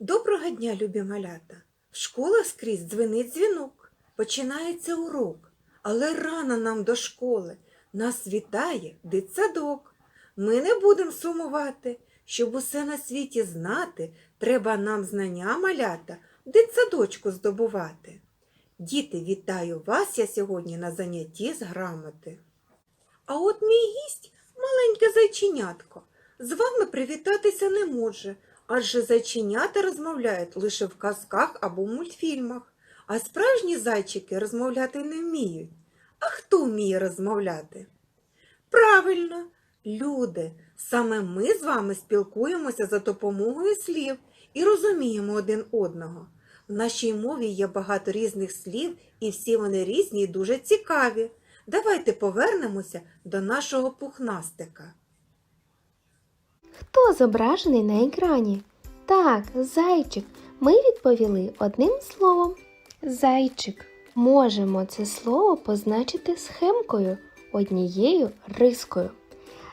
Доброго дня, любі малята! В школах скрізь дзвенить дзвінок, починається урок, але рано нам до школи. Нас вітає дитсадок. Ми не будемо сумувати, щоб усе на світі знати, треба нам знання малята дитсадочку здобувати. Діти, вітаю вас я сьогодні на занятті з грамоти. А от мій гість маленьке зайченятко. З вами привітатися не може, адже зайченята розмовляють лише в казках або мультфільмах, а справжні зайчики розмовляти не вміють. А хто вміє розмовляти? Правильно, люди. Саме ми з вами спілкуємося за допомогою слів і розуміємо один одного. В нашій мові є багато різних слів, і всі вони різні і дуже цікаві. Давайте повернемося до нашого пухнастика. Хто зображений на екрані? Так, зайчик. Ми відповіли одним словом. Зайчик. Можемо це слово позначити схемкою, однією рискою.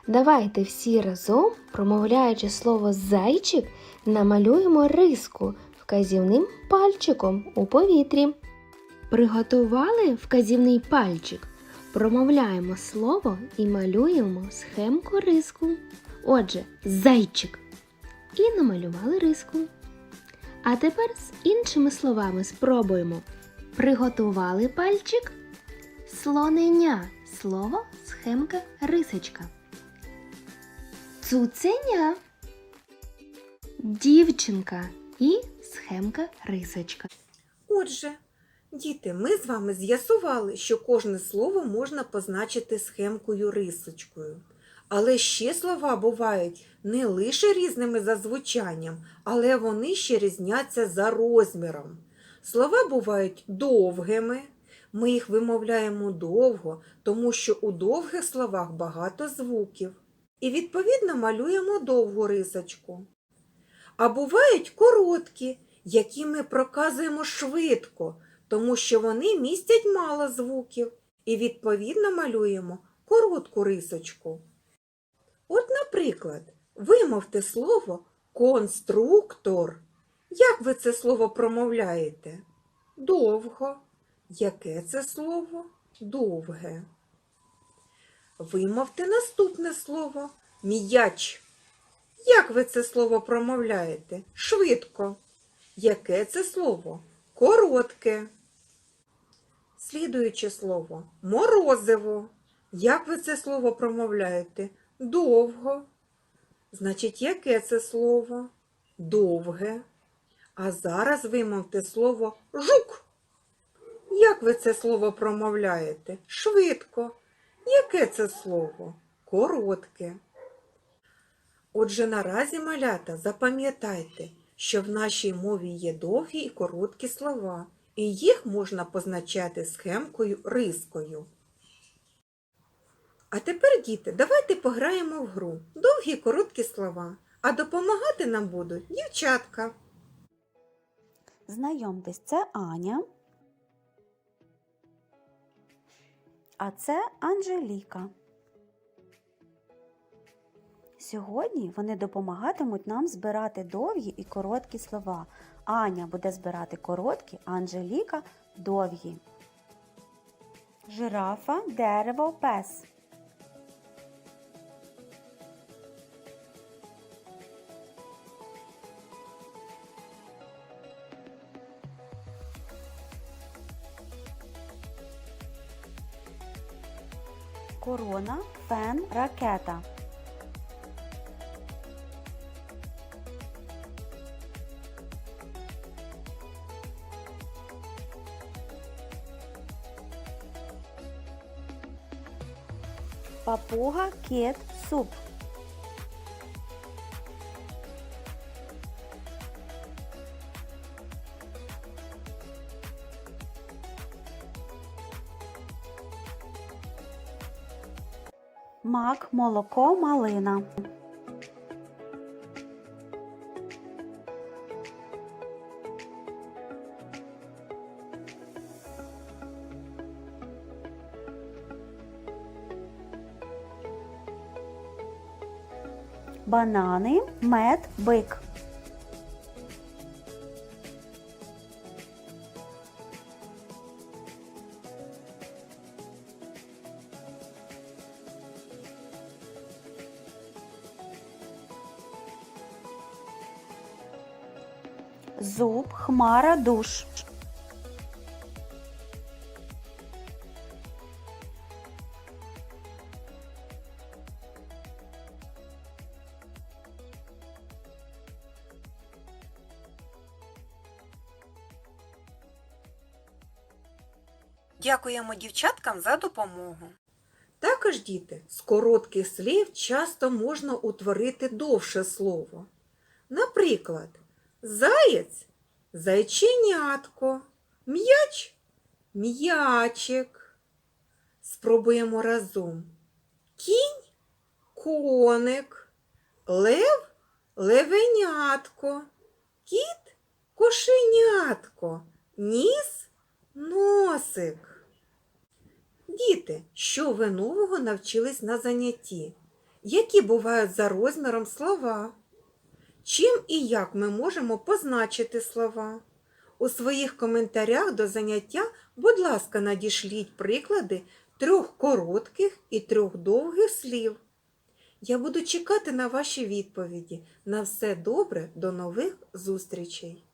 Давайте всі разом, промовляючи слово зайчик, намалюємо риску вказівним пальчиком у повітрі. Приготували вказівний пальчик. Промовляємо слово і малюємо схемку риску. Отже, зайчик. І намалювали риску. А тепер з іншими словами спробуємо. Приготували пальчик. Слоненя. Слово схемка рисочка. Цуценя. Дівчинка і схемка рисочка. Отже, діти, ми з вами з'ясували, що кожне слово можна позначити схемкою рисочкою. Але ще слова бувають не лише різними за звучанням, але вони ще різняться за розміром. Слова бувають довгими. Ми їх вимовляємо довго, тому що у довгих словах багато звуків. І відповідно малюємо довгу рисочку. А бувають короткі, які ми проказуємо швидко, тому що вони містять мало звуків, і відповідно малюємо коротку рисочку. От, наприклад, вимовте слово конструктор. Як ви це слово промовляєте? Довго. Яке це слово? Довге. Вимовте наступне слово м'яч. Як ви це слово промовляєте? Швидко. Яке це слово? Коротке. Слідуюче слово морозиво. Як ви це слово промовляєте? Довго. Значить, яке це слово? Довге. А зараз вимовте слово жук. Як ви це слово промовляєте? Швидко. Яке це слово? Коротке. Отже, наразі, малята, запам'ятайте, що в нашій мові є довгі і короткі слова, і їх можна позначати схемкою рискою. А тепер, діти, давайте пограємо в гру довгі короткі слова, а допомагати нам будуть дівчатка. Знайомтесь, це Аня. А це Анжеліка. Сьогодні вони допомагатимуть нам збирати довгі і короткі слова. Аня буде збирати короткі, а Анжеліка довгі. Жирафа, дерево, пес. Корона, фен, ракета. Папуга, кіт, суп. Мак, молоко, малина. банани, мед, бик. Зуб, хмара, душ. Дякуємо дівчаткам за допомогу. Також, діти, з коротких слів часто можна утворити довше слово. Наприклад, заєць зайченятко, м'яч м'ячик. Спробуємо разом. Кінь коник, лев левенятко, кіт кошенятко, ніс носик. Діти, що ви нового навчились на занятті? Які бувають за розміром слова? Чим і як ми можемо позначити слова? У своїх коментарях до заняття, будь ласка, надішліть приклади трьох коротких і трьох довгих слів. Я буду чекати на ваші відповіді. На все добре, до нових зустрічей!